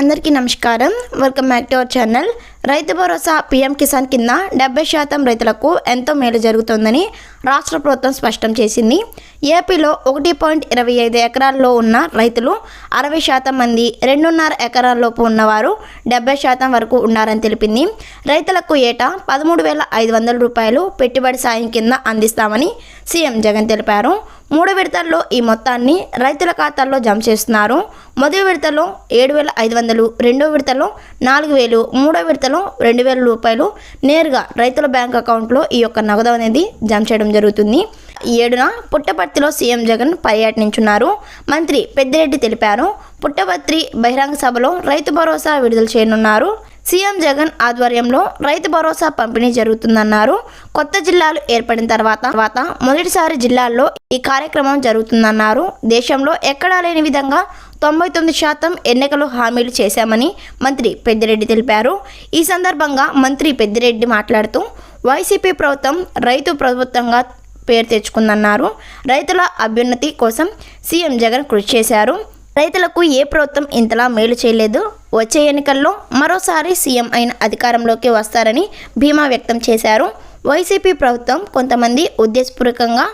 అందరికీ నమస్కారం. Welcome back to our channel Rythu Bharosa PM Kisan కింద డెబ్బై శాతం రైతులకు ఎంతో మేలు జరుగుతుందని రాష్ట్ర ప్రభుత్వం స్పష్టం చేసింది. ఏపీలో ఒకటి పాయింట్ ఇరవై ఐదు ఎకరాల్లో ఉన్న రైతులు అరవై శాతం మంది రెండున్నర ఎకరాల్లోపు ఉన్నవారు డెబ్బై శాతం వరకు ఉన్నారని తెలిపింది. రైతులకు ఏటా పదమూడు వేల ఐదు వందల రూపాయలు పెట్టుబడి సాయం కింద అందిస్తామని సీఎం జగన్ తెలిపారు. మూడు విడతల్లో ఈ మొత్తాన్ని రైతుల ఖాతాల్లో జమ చేస్తున్నారు. మొదటి విడతలో ఏడు వేల ఐదు వందలు రెండో విడతలో నాలుగు వేలు మూడో విడతలో రెండు వేల రూపాయలు నేరుగా రైతుల బ్యాంక్ అకౌంట్లో ఈ యొక్క నగదు అనేది జమ చేయడం జరుగుతుంది. ఏడున పుట్టపర్తిలో సీఎం జగన్ పర్యటించున్నారు. మంత్రి పెద్దిరెడ్డి తెలిపారు. పుట్టపర్తి బహిరంగ సభలో రైతు భరోసా విడుదల చేయనున్నారు. సీఎం జగన్ ఆధ్వర్యంలో రైతు భరోసా పంపిణీ జరుగుతుందన్నారు. కొత్త జిల్లాలు ఏర్పడిన తర్వాత తర్వాత మొదటిసారి జిల్లాల్లో ఈ కార్యక్రమం జరుగుతుందన్నారు. దేశంలో ఎక్కడా లేని విధంగా తొంభై తొమ్మిది శాతం ఎన్నికలు హామీలు చేశామని మంత్రి పెద్దిరెడ్డి తెలిపారు. ఈ సందర్భంగా మంత్రి పెద్దిరెడ్డి మాట్లాడుతూ వైసీపీ ప్రభుత్వం రైతు ప్రభుత్వంగా పేరు తెచ్చుకుందన్నారు. రైతుల అభ్యున్నతి కోసం సీఎం జగన్ కృషి చేశారు. రైతులకు ఏ ప్రభుత్వం ఇంతలా మేలు చేయలేదు? వచ్చే ఎన్నికల్లో మరోసారి సీఎం అయిన అధికారంలోకి వస్తారని భీమా వ్యక్తం చేశారు. వైసీపీ ప్రభుత్వం కొంతమంది ఉద్దేశపూర్వకంగా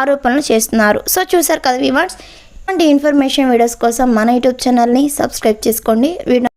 ఆరోపణలు చేస్తున్నారు. సో చూసారు కదా వివర్స్ ఇలాంటి ఇన్ఫర్మేషన్ వీడియోస్ కోసం మన యూట్యూబ్ ఛానల్ని సబ్స్క్రైబ్ చేసుకోండి. వీడియో